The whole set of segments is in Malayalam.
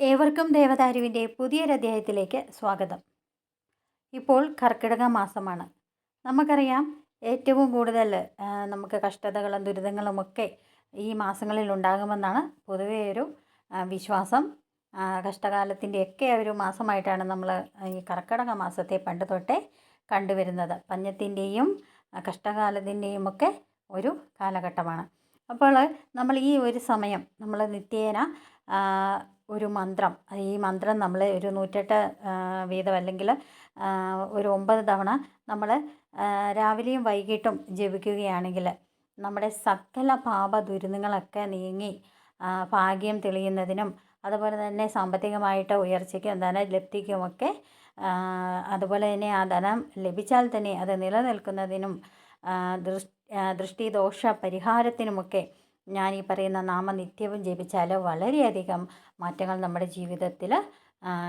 ഏവർക്കും ദേവദാരുവിന്റെ പുതിയൊരധ്യായത്തിലേക്ക് സ്വാഗതം. ഇപ്പോൾ കർക്കിടക മാസമാണ്. നമുക്കറിയാം ഏറ്റവും കൂടുതൽ നമുക്ക് കഷ്ടതകളും ദുരിതങ്ങളുമൊക്കെ ഈ മാസങ്ങളിൽ ഉണ്ടാകുമെന്നാണ് പൊതുവേ ഒരു വിശ്വാസം. കഷ്ടകാലത്തിന്റെയൊക്കെ ഒരു മാസമായിട്ടാണ് നമ്മൾ ഈ കർക്കിടക മാസത്തെ പണ്ട് തൊട്ടേ കണ്ടുവരുന്നത്. പഞ്ഞത്തിന്റെയും കഷ്ടകാലത്തിന്റെയും ഒക്കെ ഒരു കാലഘട്ടമാണ്. അപ്പോൾ നമ്മൾ ഈ ഒരു സമയം നമ്മൾ നിത്യേന ഒരു മന്ത്രം ഈ മന്ത്രം നമ്മൾ ഒരു നൂറ്റെട്ട് വീതം അല്ലെങ്കിൽ ഒരു ഒമ്പത് തവണ നമ്മൾ രാവിലെയും വൈകിട്ടും ജപിക്കുകയാണെങ്കിൽ നമ്മുടെ സകല പാപ ദുരിതങ്ങളൊക്കെ നീങ്ങി ഭാഗ്യം തെളിയുന്നതിനും അതുപോലെ തന്നെ സാമ്പത്തികമായിട്ട് ഉയർച്ചയ്ക്കും ധനലബ്ധിക്കുമൊക്കെ അതുപോലെ തന്നെ ആ ധനം ലഭിച്ചാൽ തന്നെ അത് നിലനിൽക്കുന്നതിനും ദൃഷ്ടിദോഷ പരിഹാരത്തിനുമൊക്കെ ഞാൻ ഈ പറയുന്ന നാമനിത്യവും ജപിച്ചാൽ വളരെയധികം മാറ്റങ്ങൾ നമ്മുടെ ജീവിതത്തിൽ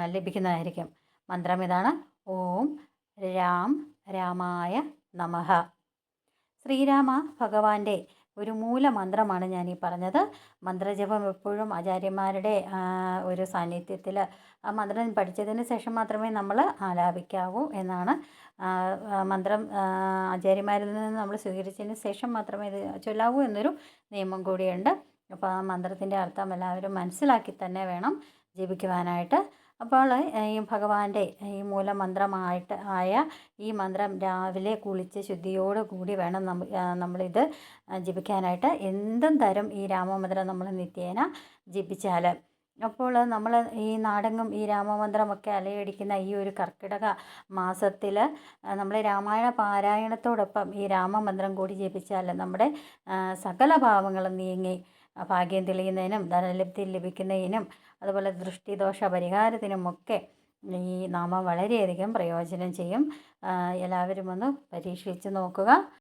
ലഭിക്കുന്നതായിരിക്കും. മന്ത്രം ഇതാണ്. ഓം രാം രാമായ നമഃ. ശ്രീരാമ ഭഗവാന്റെ ഒരു മൂലമന്ത്രമാണ് ഞാൻ ഈ പറഞ്ഞത്. മന്ത്രജപം എപ്പോഴും ആചാര്യന്മാരുടെ ഒരു സാന്നിധ്യത്തിൽ ആ മന്ത്രം പഠിച്ചതിന് ശേഷം മാത്രമേ നമ്മൾ ആലാപിക്കാവൂ എന്നാണ്. മന്ത്രം ആചാര്യന്മാരിൽ നിന്ന് നമ്മൾ സ്വീകരിച്ചതിന് ശേഷം മാത്രമേ ഇത് ചൊല്ലാവൂ എന്നൊരു നിയമം കൂടിയുണ്ട്. അപ്പോൾ ആ മന്ത്രത്തിന്റെ അർത്ഥം എല്ലാവരും മനസ്സിലാക്കി തന്നെ വേണം ജപിക്കുവാനായിട്ട്. അപ്പോൾ ഈ ഭഗവാന്റെ ഈ മൂലമന്ത്രമായിട്ട് ആയ ഈ മന്ത്രം രാവിലെ കുളിച്ച് ശുദ്ധിയോട് കൂടി വേണം നമ്മളിത് ജപിക്കാനായിട്ട്. എന്തും തരം ഈ രാമമന്ത്രം നമ്മൾ നിത്യേന ജപിച്ചാൽ അപ്പോൾ നമ്മൾ ഈ നാടെങ്ങും ഈ രാമമന്ത്രമൊക്കെ അലയടിക്കുന്ന ഈ ഒരു കർക്കിടക മാസത്തിൽ നമ്മൾ രാമായണ പാരായണത്തോടൊപ്പം ഈ രാമമന്ത്രം കൂടി ജപിച്ചാൽ നമ്മുടെ സകല ഭാവങ്ങളും നീങ്ങി ഭാഗ്യം തെളിയുന്നതിനും ധനലബ്ധി ലഭിക്കുന്നതിനും അതുപോലെ ദൃഷ്ടിദോഷ പരിഹാരത്തിനുമൊക്കെ ഈ നാമം വളരെയധികം പ്രയോജനം ചെയ്യും. എല്ലാവരും ഒന്ന് പരീക്ഷിച്ച് നോക്കുക.